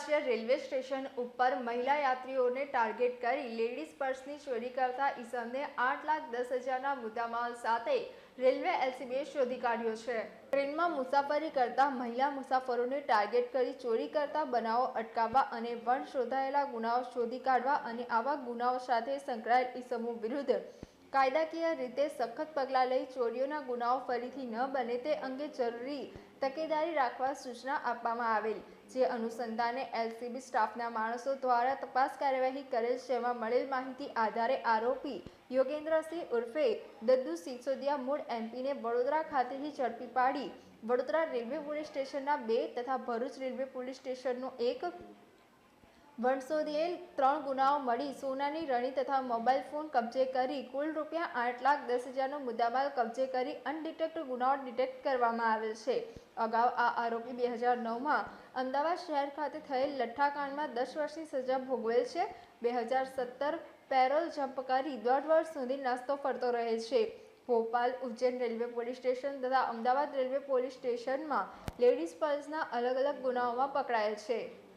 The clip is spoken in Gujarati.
આંતરરાષ્ટ્રીય રેલવે સ્ટેશન ઉપર મહિલા યાત્રીઓને ટાર્ગેટ કરી લેડીઝ પર્સની ચોરી કરતા ઈસમને આઠ લાખ દસ હજારના મુદ્દામાલ સાથે રેલવે એલસીબીએ શોધી કાઢ્યો છે. ટ્રેનમાં મુસાફરી કરતા મહિલા મુસાફરોને ટાર્ગેટ કરી ચોરી કરતા બનાવો અટકાવવા અને વણ શોધાયેલા ગુનાઓ શોધી કાઢવા અને આવા ગુનાઓ સાથે સંકળાયેલ ઈસમો વિરુદ્ધ કાયદાકીય રીતે સખત પગલાં લઈ ચોરીઓના ગુનાઓ ફરીથી ન બને તે અંગે જરૂરી તકેદારી રાખવા સૂચના આપવામાં આવેલ, જે અનુસંધાને એલસીબી સ્ટાફના માણસો દ્વારા તપાસ કાર્યવાહી કરેલ જેમાં મળેલ માહિતી આધારે આરોપી યોગેન્દ્રસિંહ ઉર્ફે દદ્દુ સિસોદિયા મૂળ એમપીને વડોદરા ખાતેથી ઝડપી પાડી વડોદરા રેલવે પોલીસ સ્ટેશનના બે તથા ભરૂચ રેલવે પોલીસ સ્ટેશનનો એક વણસોદીએલ ત્રણ ગુનાઓ મળી. સોનાની રણી તથા મોબાઈલ ફોન કબજે કરી કુલ રૂપિયા આઠ લાખ દસ હજારનો મુદ્દામાલ કબજે કરી અનડિટેક્ટ ગુનાઓ ડિટેક્ટ કરવામાં આવેલ છે. અગાઉ આ આરોપી બે હજાર નવમાં અમદાવાદ શહેર ખાતે થયેલ લઠ્ઠાકાંડમાં દસ વર્ષની સજા ભોગવેલ છે. બે હજાર સત્તર પેરોલ જમ્પ કરી દોઢ વર્ષ સુધી નાસ્તો ફરતો રહે છે. Bhopal Ujjain railway police station તથા અમદાવાદ રેલવે પોલીસ સ્ટેશનમાં લેડીઝ પર્સના અલગ અલગ ગુનાઓમાં પકડાયેલ છે.